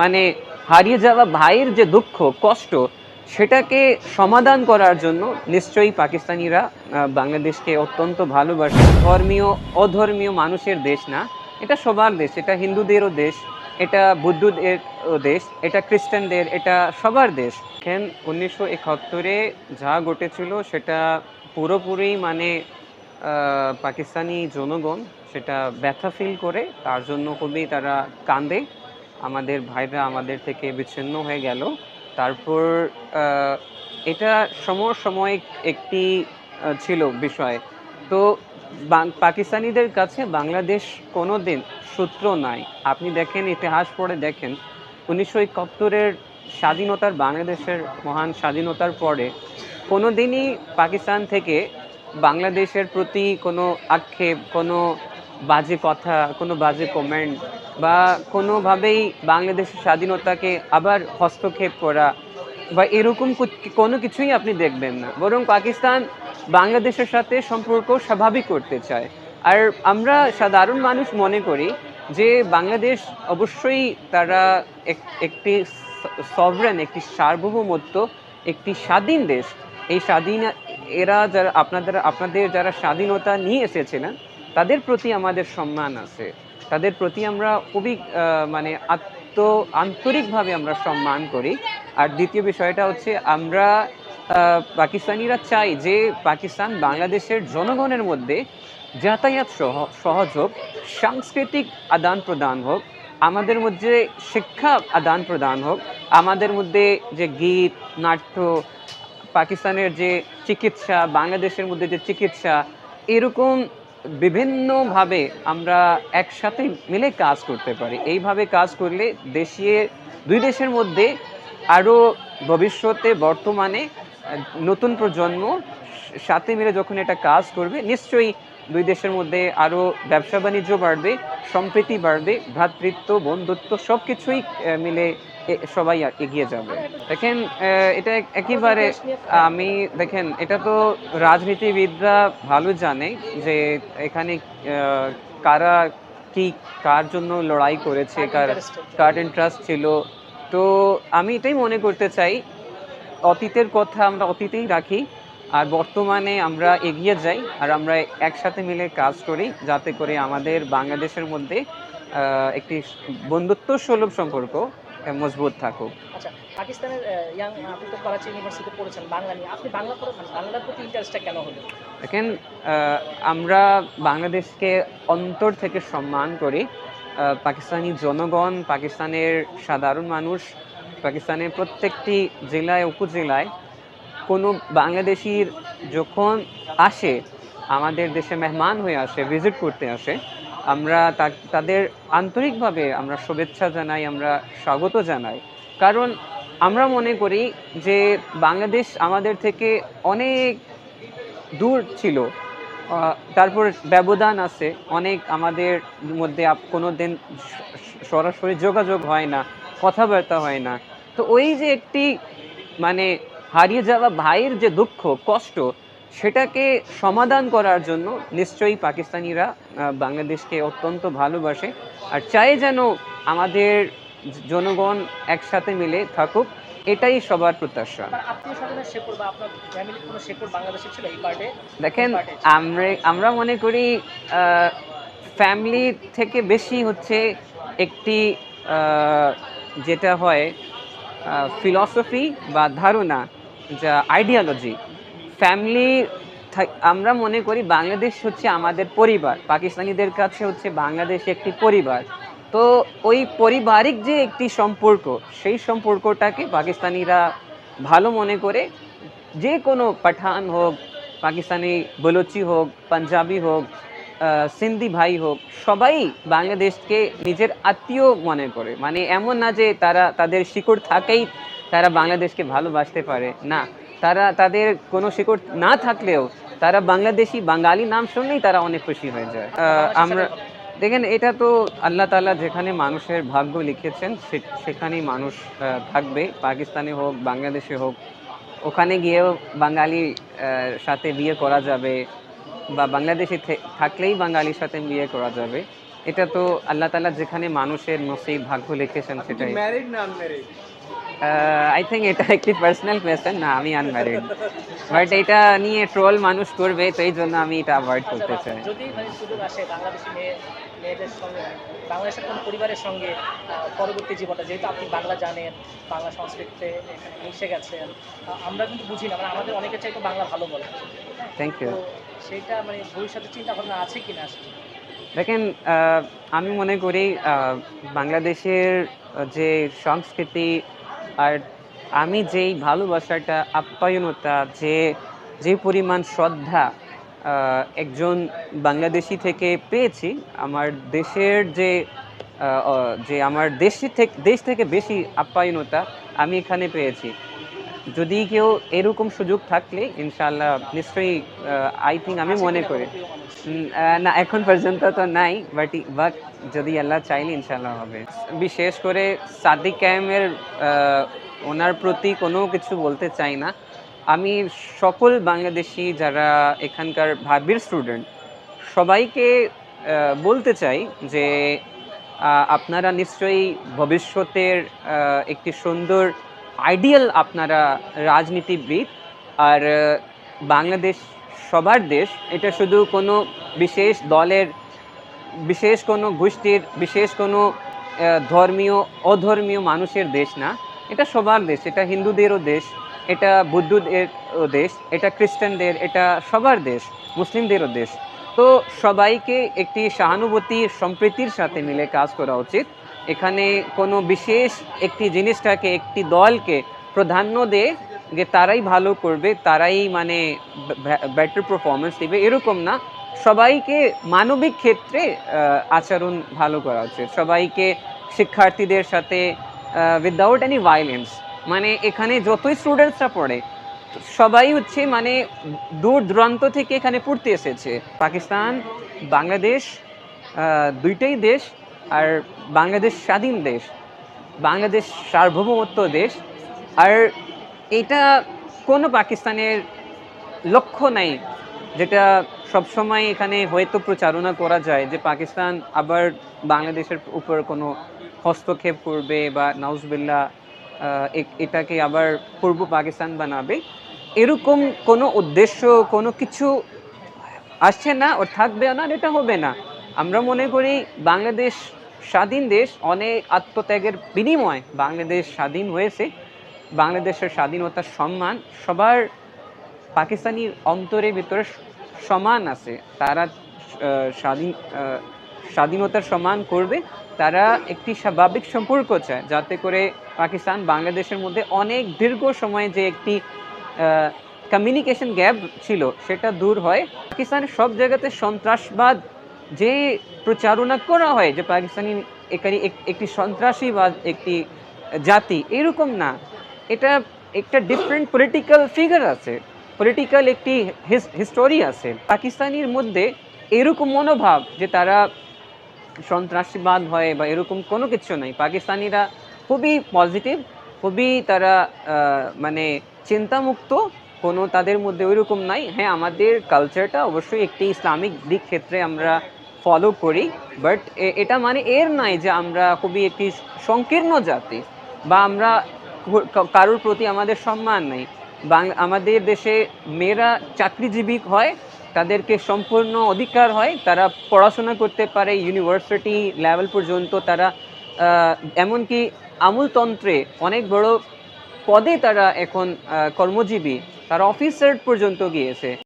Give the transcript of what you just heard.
মানে হারিয়ে যাওয়া ভাইয়ের যে দুঃখ, কষ্ট, সেটাকে সমাধান করার জন্য নিশ্চয়ই পাকিস্তানিরা বাংলাদেশকে অত্যন্ত ভালোবাসে। ধর্মীয়, অধর্মীয় মানুষের দেশ না, এটা সবার দেশ, এটা হিন্দুদেরও দেশ, এটা বুদ্ধদের দেশ, এটা খ্রিস্টানদের, এটা সবার দেশ। এখন উনিশশো একাত্তরে যা ঘটেছিল, সেটা পুরোপুরি মানে পাকিস্তানি জনগণ সেটা ব্যথা ফিল করে, তার জন্য খুবই তারা কান্দে আমাদের ভাইরা আমাদের থেকে বিচ্ছিন্ন হয়ে গেল। তারপর এটা সমসাময়িক একটি ছিল বিষয়। তো পাকিস্তানিদের কাছে বাংলাদেশ কোনো দিন সূত্র নাই। আপনি দেখেন, ইতিহাস পড়ে দেখেন, উনিশশো একাত্তরের স্বাধীনতার, বাংলাদেশের মহান স্বাধীনতার পরে কোনো দিনই পাকিস্তান থেকে বাংলাদেশের প্রতি কোনো আক্ষেপ, কোনো বাজে কথা, কোনো বাজে কমেন্ট বা কোনোভাবেই বাংলাদেশের স্বাধীনতাকে আবার হস্তক্ষেপ করা বা এরকম কোনো কিছুই আপনি দেখবেন না। বরং পাকিস্তান বাংলাদেশের সাথে সম্পর্ক স্বাভাবিক করতে চায়। আর আমরা সাধারণ মানুষ মনে করি যে বাংলাদেশ অবশ্যই তারা এক- একটি সভরেন একটি সার্বভৌমত্ব, একটি স্বাধীন দেশ। এই স্বাধীন এরা যারা আপনাদের আপনাদের যারা স্বাধীনতা নিয়ে এসেছিলেন তাদের প্রতি আমাদের সম্মান আছে। তাদের প্রতি আমরা খুবই মানে আত্ম, আন্তরিকভাবে আমরা সম্মান করি। আর দ্বিতীয় বিষয়টা হচ্ছে আমরা পাকিস্তানিরা চাই যে পাকিস্তান বাংলাদেশের জনগণের মধ্যে যাতায়াত সহ, সহজ হোক, সাংস্কৃতিক আদান প্রদান হোক, আমাদের মধ্যে শিক্ষা আদান প্রদান হোক, আমাদের মধ্যে যে গীত, নাট্য, পাকিস্তানের যে চিকিৎসা, বাংলাদেশের মধ্যে যে চিকিৎসা, এরকম বিভিন্নভাবে আমরা একসাথে মিলে কাজ করতে পারি। এইভাবে কাজ করলে দেশীয় দুই দেশের মধ্যে আরও ভবিষ্যতে, বর্তমানে, নতুন প্রজন্ম সাথে মিলে যখন এটা কাজ করবে, নিশ্চয়ই দুই দেশের মধ্যে আরও ব্যবসা বাণিজ্য বাড়বে, সম্প্রীতি বাড়বে, ভ্রাতৃত্ব, বন্ধুত্ব সব কিছুই মিলে সবাই এগিয়ে যাবে। দেখেন এটা একেবারে আমি দেখেন এটা তো রাজনীতিবিদরা ভালো জানে যে এখানে কারা কি কার জন্য লড়াই করেছে কার কার ইন্টারেস্ট ছিল। তো আমি এটাই মনে করতে চাই অতীতের কথা আমরা অতীতেই রাখি আর বর্তমানে আমরা এগিয়ে যাই আর আমরা একসাথে মিলে কাজ করি যাতে করে আমাদের বাংলাদেশের মধ্যে একটি বন্ধুত্ব সুলভ সম্পর্ক মজবুত থাকুক। আচ্ছা পাকিস্তানের ইয়াং আপনি তো করাচি ইউনিভার্সিটিতে পড়েছেন বাংলা নিয়ে। আপনি বাংলা মানে বাংলার প্রতি ইন্টারেস্টটা কেন হলো? দেখেন আমরা বাংলাদেশকে অন্তর থেকে সম্মান করি। পাকিস্তানি জনগণ পাকিস্তানের সাধারণ মানুষ পাকিস্তানের প্রত্যেকটি জেলায় উপজেলায় কোনো বাংলাদেশির যখন আসে আমাদের দেশে মেহমান হয়ে আসে ভিজিট করতে আসে আমরা তাদের আন্তরিকভাবে আমরা শুভেচ্ছা জানাই, আমরা স্বাগত জানাই। কারণ আমরা মনে করি যে বাংলাদেশ আমাদের থেকে অনেক দূর ছিল। তারপর ব্যবধান আছে। অনেক আমাদের মধ্যে কোনো দিন সরাসরি যোগাযোগ হয় না, কথাবার্তা হয় না। তো ওই যে একটি মানে হারিয়ে যাওয়া ভাইয়ের যে দুঃখ, কষ্ট সেটাকে সমাধান করার জন্য নিশ্চয়ই পাকিস্তানিরা বাংলাদেশকে অত্যন্ত ভালোবাসে। আর চায় যেন আমাদের জনগণ একসাথে মিলে থাকুক এটাই সবার প্রত্যাশা। দেখেন আমরা আমরা মনে করি ফ্যামিলি থেকে বেশি হচ্ছে একটি যেটা হয় ফিলসফি বা ধারণা যা আইডিয়ালজি ফ্যামিলি আমরা মনে করি বাংলাদেশ হচ্ছে আমাদের পরিবার। পাকিস্তানিদের কাছে হচ্ছে বাংলাদেশ একটি পরিবার। তো ওই পারিবারিক যে একটি সম্পর্ক, সেই সম্পর্কটাকে পাকিস্তানিরা ভালো মনে করে, যে কোনো পাঠান হোক, পাকিস্তানি বলোচি হোক, পাঞ্জাবি হোক সিন্ধি ভাই হোক, সবাই বাংলাদেশকে নিজের আত্মীয় মনে করে। মানে এমন না যে তারা, তাদের শিকড় থাকেই তারা বাংলাদেশকে ভালোবাসতে পারে। না। তারা তাদের কোনো শিকড় না থাকলেও তারা বাংলাদেশি বাঙালি নাম শুনলেই তারা অনেক খুশি হয়ে যায়। আমরা দেখেন এটা তো আল্লাহ তালা যেখানে মানুষের ভাগ্য লিখেছেন সে- সেখানেই মানুষ থাকবে। পাকিস্তানে হোক বাংলাদেশে হোক ওখানে গিয়েও বাঙালি সাথে বিয়ে করা যাবে বা বাংলাদেশে থাকলেই বাঙালির সাথে বিয়ে করা যাবে। এটা তো আল্লাহ তালা যেখানে মানুষের নসিব ভাগ্য লিখেছেন সেটাই। ম্যারিড না আনম্যারিড আই থিঙ্ক এটা একটি পার্সোনাল কোয়েশ্চেন না আমি আনম্যারিড বাট এটা নিয়ে ট্রোল মানুষ করবে তো এই জন্য আমি এটা অ্যাভয়েড করতে চাই। যদি মানে সুযোগ আসে বাংলাদেশি মেয়ে মেয়েদের সঙ্গে বাংলাদেশের কোনো পরিবারের সঙ্গে পরবর্তী জীবনটা যেহেতু আপনি বাংলা জানেন বাংলা সংস্কৃতিতে মিশে গেছেন আমরা কিন্তু বুঝি না মানে আমাদের অনেকের বাংলা ভালো বলে। থ্যাংক ইউ সেটা মানে ভবিষ্যতে চিন্তা ভাবনা আছে কিনা আসলে? দেখেন আমি মনে করি বাংলাদেশের যে সংস্কৃতি আর আমি যেই ভালোবাসাটা, আপ্যায়নতা, যে যে পরিমাণ শ্রদ্ধা একজন বাংলাদেশি থেকে পেয়েছি, আমার দেশের যে যে, আমার দেশি থেকে, দেশ থেকে বেশি আপ্যায়নতা আমি এখানে পেয়েছি। যদি কেউ এরকম সুযোগ থাকলে ইনশাল্লাহ নিশ্চয়ই আই থিঙ্ক আমি মনে করি। না, এখন পর্যন্ত তো নাই বাট বাট যদি আল্লাহ চাইলে ইনশাল্লাহ হবে। বিশেষ করে সাদিক ক্যামের ওনার প্রতি কোনো কিছু বলতে চাই না। আমি সকল বাংলাদেশি যারা এখানকার ভাবির স্টুডেন্ট সবাইকে বলতে চাই যে আপনারা নিশ্চয়ই ভবিষ্যতের একটি সুন্দর আইডিয়াল আপনারা রাজনীতিবিদ আর বাংলাদেশ সবার দেশ, এটা শুধু কোনো বিশেষ দলের, বিশেষ কোনো গোষ্ঠীর, বিশেষ কোনো ধর্মীয়, অধর্মীয় মানুষের দেশ না। এটা সবার দেশ, এটা হিন্দুদেরও দেশ, এটা বৌদ্ধদেরও দেশ, এটা খ্রিস্টানদের, এটা সবার দেশ, মুসলিমদেরও দেশ। তো সবাইকে একটি সহানুভূতি, সম্প্রীতির সাথে মিলে কাজ করা উচিত। এখানে কোনো বিশেষ একটি জিনিসটাকে, একটি দলকে প্রাধান্য দিয়ে যে তারাই ভালো করবে, তারাই মানে বেটার পারফরমেন্স দেবে, এরকম না। সবাইকে মানবিক ক্ষেত্রে আচরণ ভালো করা উচিত সবাইকে শিক্ষার্থীদের সাথে উইদাউট এনি ভায়োলেন্স মানে এখানে যতই স্টুডেন্টসরা পড়ে, সবাই হচ্ছে মানে দূর দূরান্ত থেকে এখানে পড়তে এসেছে। পাকিস্তান, বাংলাদেশ দুইটাই দেশ আর বাংলাদেশ স্বাধীন দেশ, বাংলাদেশ সার্বভৌমত্ব দেশ, আর এটা কোনো পাকিস্তানের লক্ষ্য নাই, যেটা সবসময় এখানে হয়তো প্রচারণা করা যায় যে পাকিস্তান আবার বাংলাদেশের উপর কোনো হস্তক্ষেপ করবে বা নাউজবিল্লা এটাকে আবার পূর্ব পাকিস্তান বানাবে। এরকম কোনো উদ্দেশ্য, কোনো কিছু আসছে না ও থাকবে না এটা হবে না। আমরা মনে করি বাংলাদেশ স্বাধীন দেশ, অনেক আত্মত্যাগের বিনিময় বাংলাদেশ স্বাধীন হয়েছে। বাংলাদেশের স্বাধীনতার সম্মান সবার পাকিস্তানির অন্তরের ভিতরে সমান আছে। তারা স্বাধীন স্বাধীনতার সম্মান করবে। তারা একটি স্বাভাবিক সম্পর্ক চায়, যাতে করে পাকিস্তান বাংলাদেশের মধ্যে অনেক দীর্ঘ সময় যে একটি কমিউনিকেশন গ্যাপ ছিল, সেটা দূর হয়। পাকিস্তানের সব জায়গাতে সন্ত্রাসবাদ যে প্রচারণা করা হয় যে পাকিস্তানি এখানে এক- একটি সন্ত্রাসীবাদ একটি জাতি, এরকম না। এটা একটা ডিফারেন্ট পলিটিক্যাল ফিগার আছে। পলিটিক্যাল একটি হিস্টোরি আছে। পাকিস্তানির মধ্যে এরকম মনোভাব যে তারা সন্ত্রাসীবাদ হয় বা এরকম কোনো কিছু নাই। পাকিস্তানিরা খুবই পজিটিভ খুবই তারা মানে চিন্তামুক্ত, কোনো তাদের মধ্যে ওইরকম নাই। হ্যাঁ আমাদের কালচারটা অবশ্যই একটি ইসলামিক দিক ক্ষেত্রে আমরা ফলো করি বাট এটা মানে এর নাই যে আমরা খুবই একটি সংকীর্ণ জাতি বা আমরা কারোর প্রতি আমাদের সম্মান নেই। আমাদের দেশে মেয়েরা চাকরিজীবী হয়, তাদেরকে সম্পূর্ণ অধিকার হয়, তারা পড়াশোনা করতে পারে ইউনিভার্সিটি লেভেল পর্যন্ত তারা এমনকি আমূলতন্ত্রে অনেক বড় পদে তারা এখন কর্মজীবী, তারা অফিসার পর্যন্ত গিয়েছে।